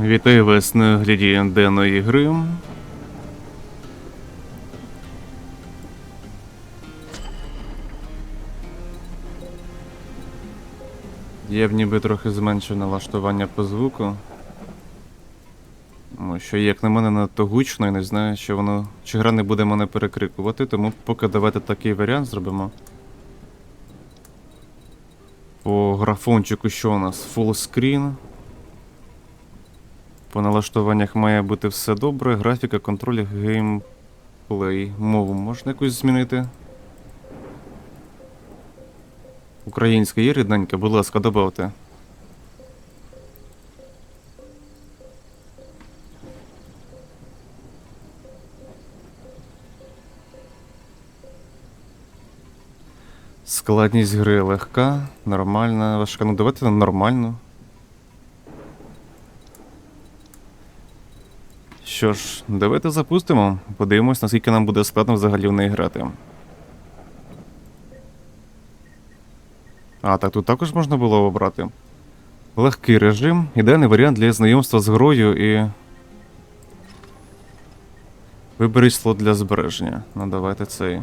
Вітаю вас на огляді денної гри. Я б ніби трохи зменшив налаштування по звуку. Що, як на мене, надто гучно і не знаю, що воно. чи гра не буде мене перекрикувати, тому поки давайте такий варіант зробимо. По графончику що у нас? Full screen. По налаштуваннях має бути все добре. Графіка, контроль, геймплей. Мову можна якусь змінити. Українська є рідненька, будь ласка, добавте. Складність гри легка, нормальна, важка. Ну давайте на Що ж, давайте запустимо. Подивимось, наскільки нам буде складно взагалі в неї грати. А, так тут також можна було обрати. Легкий режим, ідеальний варіант для знайомства з грою і. Виберіть слот для збереження. Ну, давайте цей.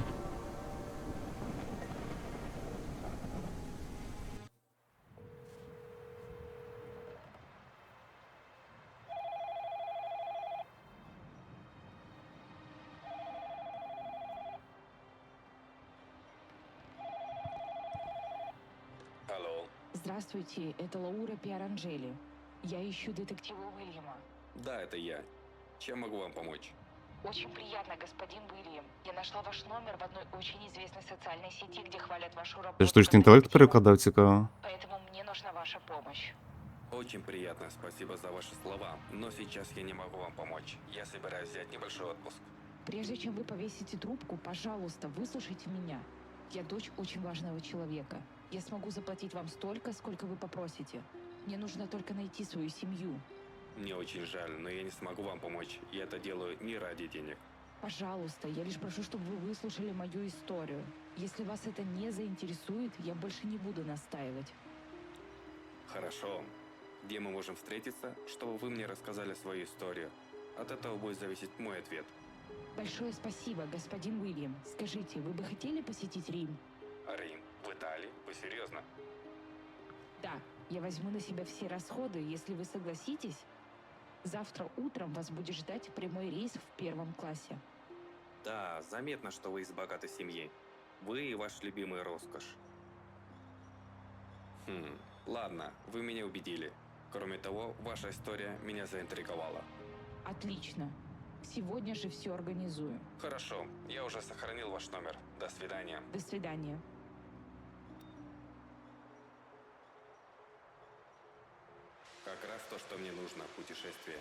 Здравствуйте, это Лаура Пиаранджели. Я ищу детектива Уильяма. Да, это я. Чем могу вам помочь? Очень приятно, господин Уильям. Я нашла ваш номер в одной очень известной социальной сети, где хвалят вашу работу. Штучний інтелект детектива. перекладав, цікаво. Поэтому мне нужна ваша помощь. Очень приятно, спасибо за ваши слова. Но сейчас я не могу вам помочь. Я собираюсь взять небольшой отпуск. Прежде чем вы повесите трубку, пожалуйста, выслушайте меня. Я дочь очень важного человека. Я смогу заплатить вам столько, сколько вы попросите. Мне нужно только найти свою семью. Мне очень жаль, но я не смогу вам помочь. Я это делаю не ради денег. Пожалуйста, я лишь прошу, чтобы вы выслушали мою историю. Если вас это не заинтересует, я больше не буду настаивать. Хорошо. Где мы можем встретиться, чтобы вы мне рассказали свою историю? От этого будет зависеть мой ответ. Большое спасибо, господин Уильям. Скажите, вы бы хотели посетить Рим? Рим, в Италии? Вы серьезно? Да, я возьму на себя все расходы, если вы согласитесь. Завтра утром вас будет ждать прямой рейс в первом классе. Да, заметно, что вы из богатой семьи. Вы и ваш любимый роскошь. Хм, ладно, вы меня убедили. Кроме того, ваша история меня заинтриговала. Отлично. Сегодня же все организую. Хорошо, я уже сохранил ваш номер. До свидания. До свидания. Раз то, что мне нужно, путешествие.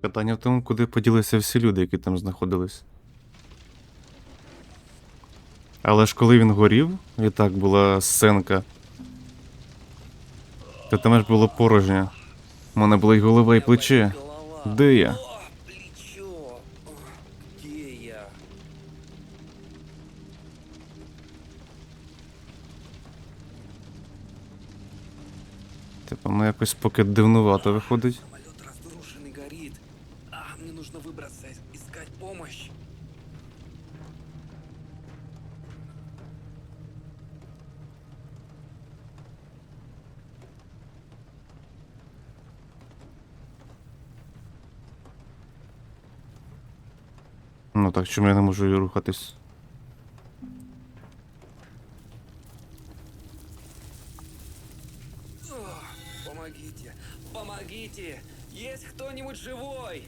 Питання в тому, куди поділися всі люди, які там знаходились. Але ж коли він горів, і так була сценка, то там ж було порожньо. У мене була й голова, і плече. Де я? Типу, ну якось поки дивнувато виходить. Ну так, чому я не можу і рухатись? О, помогите, помогите! Есть кто-нибудь живой?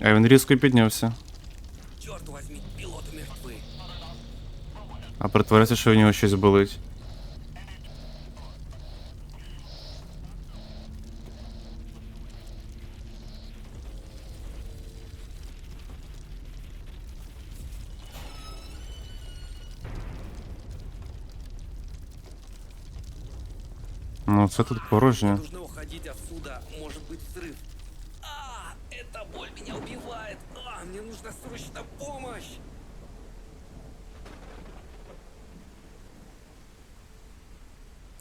А він різко піднявся. Притворяється, що у нього щось болить. Ну, це тут порожньо. Нужно уходить отсюда, может быть взрыв. А, эта боль меня убивает. А, мне нужна срочно помощь.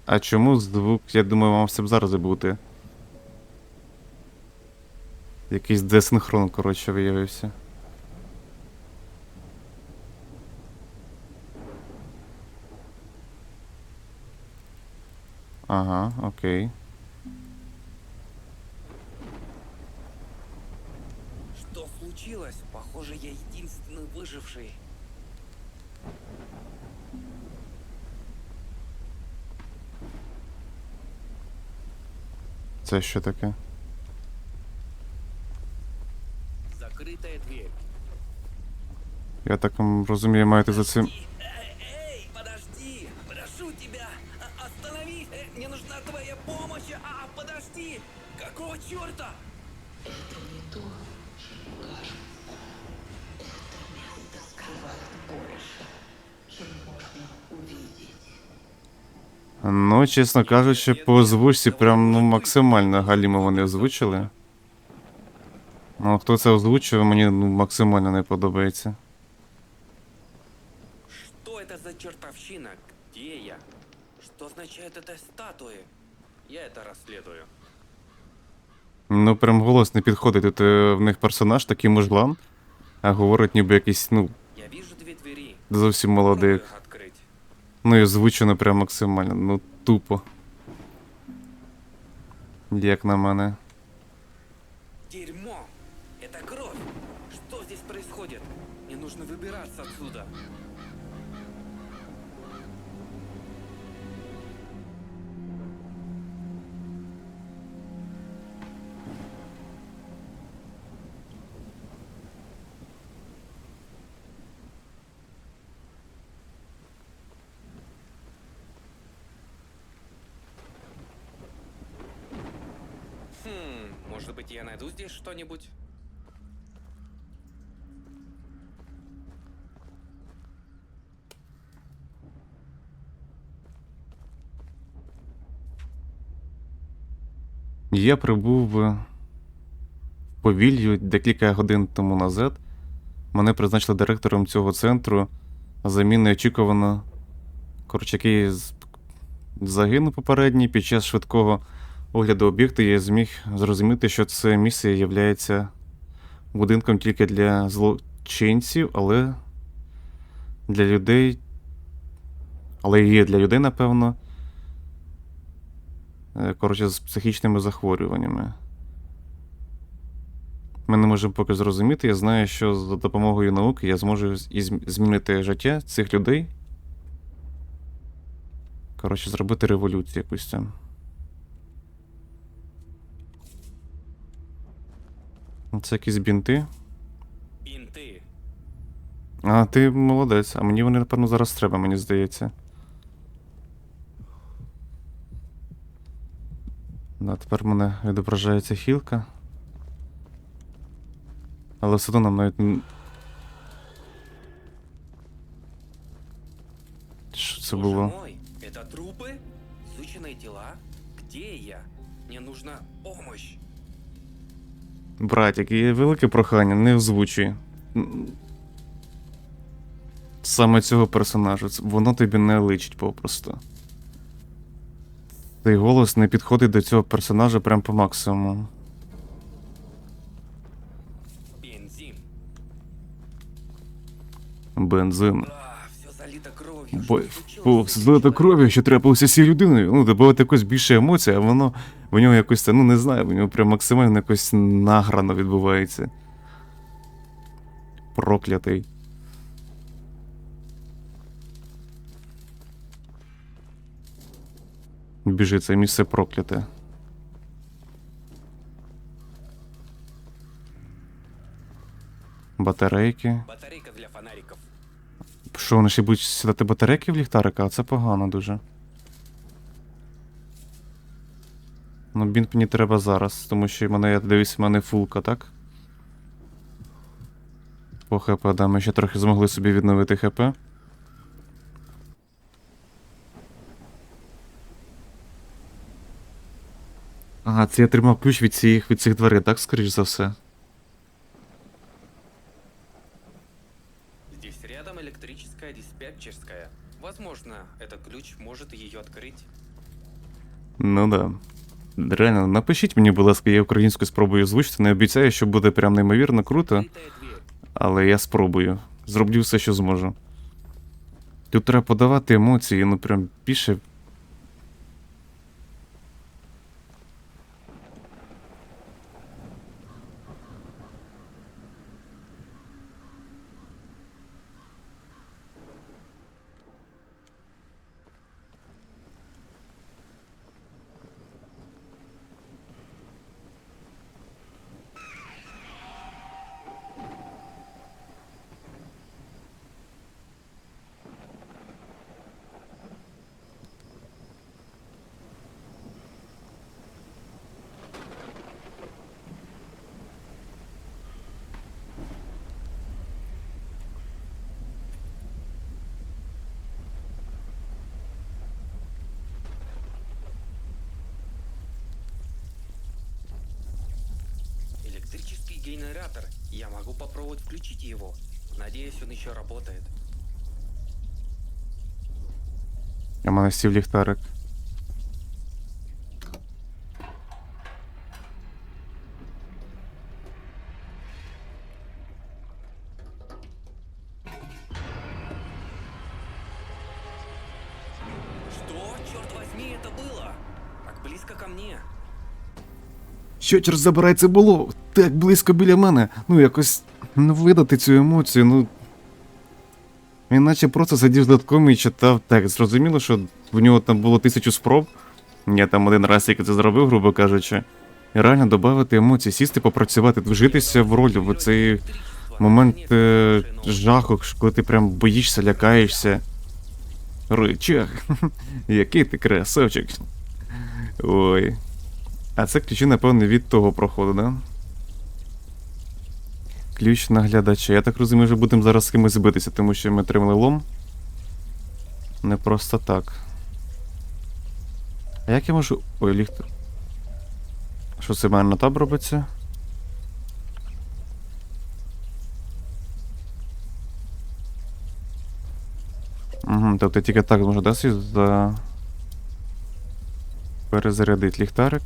А чому звук, я думаю, вам все б зараз бути. Якийсь десинхрон, коротше, виявився. Ага, окей. Что случилось? Похоже, я единственный выживший. Це що таке? Закрита дверь. Я так розумію, маєте за цим. Ну, чесно кажучи, по озвучці прям ну, максимально галімо вони озвучили. Ну, хто це озвучив, мені ну, максимально не подобається. Что это за чертовщина? Где я? Что означают это статуи? Я это расследую. Ну, прям голос не підходить. Тут е, в них персонаж такий мужлан, а говорить ніби якийсь, ну, Я вижу две двери. зовсім Попробую молодий. их открыть. Ну і озвучено прям максимально, ну тупо. Як на мене. Дерьмо! Это кровь! Что здесь происходит? Мне нужно выбираться отсюда. Найду здесь что-нибудь? Я прибув в повіллю декілька годин тому назад. Мене призначили директором цього центру. Замін неочікувано. Коротше, який загинув попередній під час швидкого огляду об'єкту я зміг зрозуміти, що це місце є будинком тільки для злочинців, але для людей. Але є для людей, напевно. Е, Коротше, з психічними захворюваннями. Ми не можемо поки зрозуміти. Я знаю, що за допомогою науки я зможу змінити життя цих людей. Коротше, зробити революцію якусь там. Це якісь бінти. Бинты. А, ти молодець, а мені вони, напевно, зараз треба, мені здається. Да, тепер в мене відображається хілка. Але все одно нам навіть. н- Що це Боже було? мой, это трупы? Изученные тела? Где я? Мне нужна помощь. Братик, є велике прохання, не озвучуй. Саме цього персонажа. Воно тобі не личить попросту. Цей голос не підходить до цього персонажа прям по максимуму. Бензин. Бензин. Бо, Что случилось о, с все этим злито що трапилося з цією людиною. Ну, додавати якось більше емоцій, а воно в нього якось це, ну не знаю, в нього прям максимально якось награно відбувається. Проклятий. Біжи, це місце прокляте. Батарейки. Фонариков. Що, вони ще будуть сідати батарейки в ліхтарика, а це погано дуже. Ну, бінт мені треба зараз, тому що мене, я дивлюсь, в мене фулка, так? По ХП, да, ми ще трохи змогли собі відновити ХП. Ага, це я тримав ключ від цих, від цих дверей, так, скоріш за все. диспетчерская. Возможно, этот ключ может ее открыть. Ну да. Реально, напишіть мені, будь ласка, я українською спробую озвучити. Не обіцяю, що буде прям неймовірно круто, Открытая дверь. але я спробую. Зроблю все, що зможу. Тут треба подавати емоції, ну прям більше. электрический генератор. Я могу попробовать включить его. Надеюсь, он еще работает. Аман Стив ліхтарик. Що, черт забирай, це було? Так близько біля мене. Ну, якось ну, видати цю емоцію, ну. Він наче просто сидів з додатком і читав текст. Зрозуміло, що в нього там було тисячу спроб. Я там один раз тільки це зробив, грубо кажучи. І реально додати емоції, сісти, попрацювати, вжитися в роль, в цей момент е, жаху, коли ти прям боїшся, лякаєшся. Ричаг. Який ти красавчик. Ой. А це ключі, напевно, від того проходу, да? Ключ наглядача. Я так розумію, що будемо зараз з кимось битися, тому що ми отримали лом. Не просто так. А як я можу. Ой, ліхтар. Що це в мене на таб робиться? Угу, тобто тільки так можу, да, за... Перезарядить ліхтарик.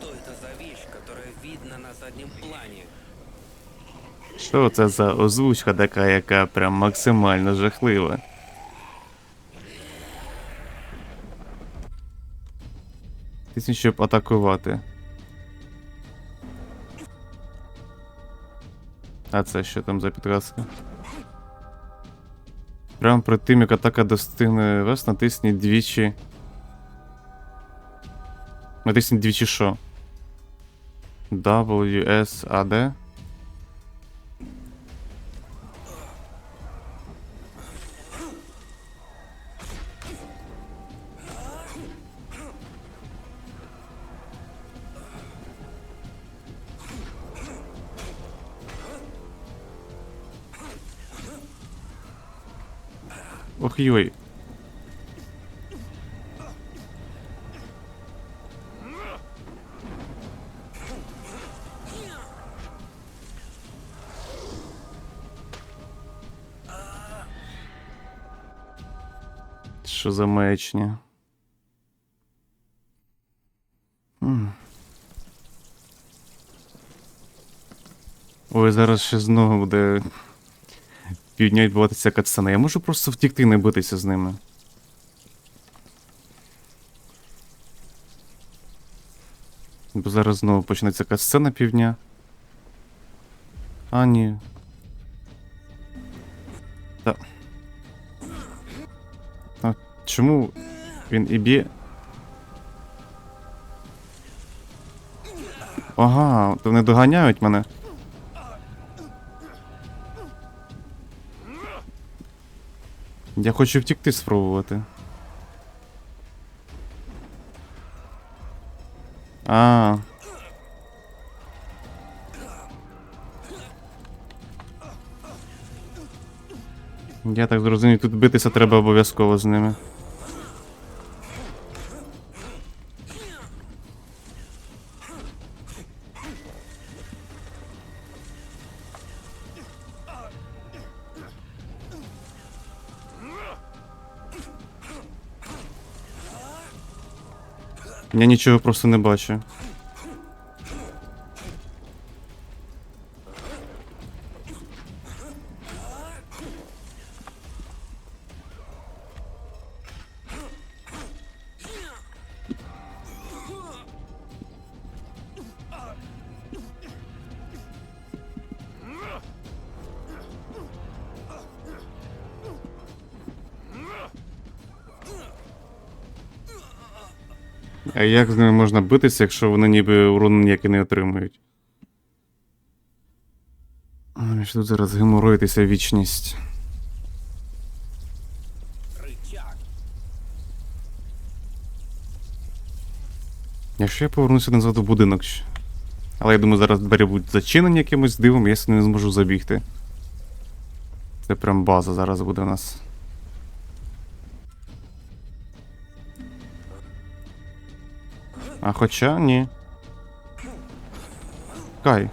Что это за вещь, которая видна на заднем плане? Що це за озвучка така, яка прям максимально жахлива? Тисяч, щоб атакувати. А це що там за підказка? Прямо перед тим, як атака достигне вас, натисніть двічі. Натисніть двічі що? WSAD? Ох йой. Що за маячня? Ой, зараз ще знову буде півдня відбуватися катсцена. Я можу просто втікти не битися з ними. Бо зараз знову почнеться катсцена півдня. А, ні. Чому він і б'є? Ага, то вони доганяють мене. Я хочу втікти спробувати. А. Я так зрозумів, тут битися треба обов'язково з ними. Я нічого просто не бачу. А як з ними можна битися, якщо вони ніби урон ніякий не отримують? Ой, що тут зараз геморроїтися вічність. Якщо я повернуся назад у будинок. Але я думаю, зараз двері будуть зачинені якимось дивом, я не зможу забігти. Це прям база зараз буде у нас. А хоча ні. Кай.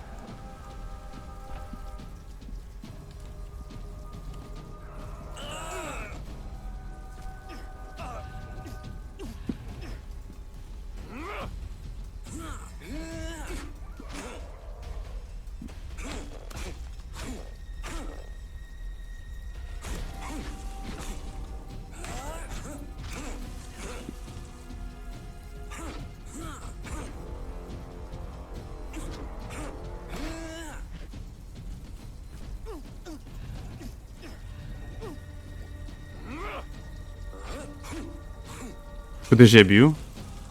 Куди ж я б'ю?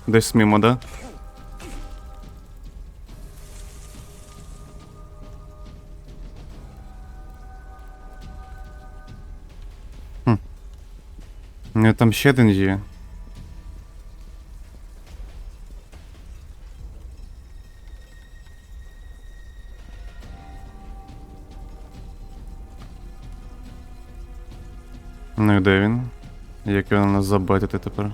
Десь мимо, да? Хм. Ну, там ще один є. Ну і де він? Як його на нас забатити тепер?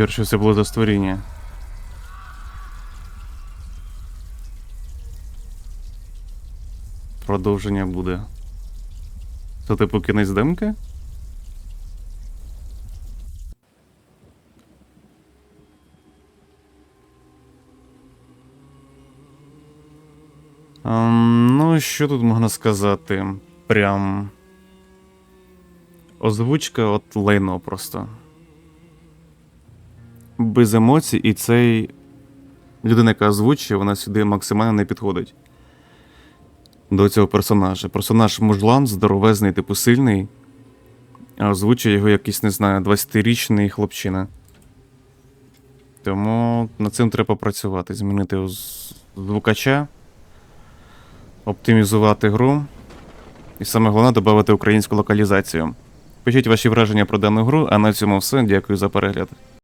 Перше це було за створіння. Продовження буде. Це типу кінець демки? Ем, ну, що тут можна сказати? Прям. Озвучка от лайно просто. Без емоцій, і цей. Людина, яка озвучує, вона сюди максимально не підходить. До цього персонажа. Персонаж мужлан, здоровезний, типу сильний. А озвучує його якийсь, не знаю, 20-річний хлопчина. Тому над цим треба працювати. Змінити звукача, оптимізувати гру. І саме головне додати українську локалізацію. Пишіть ваші враження про дану гру, а на цьому все. Дякую за перегляд.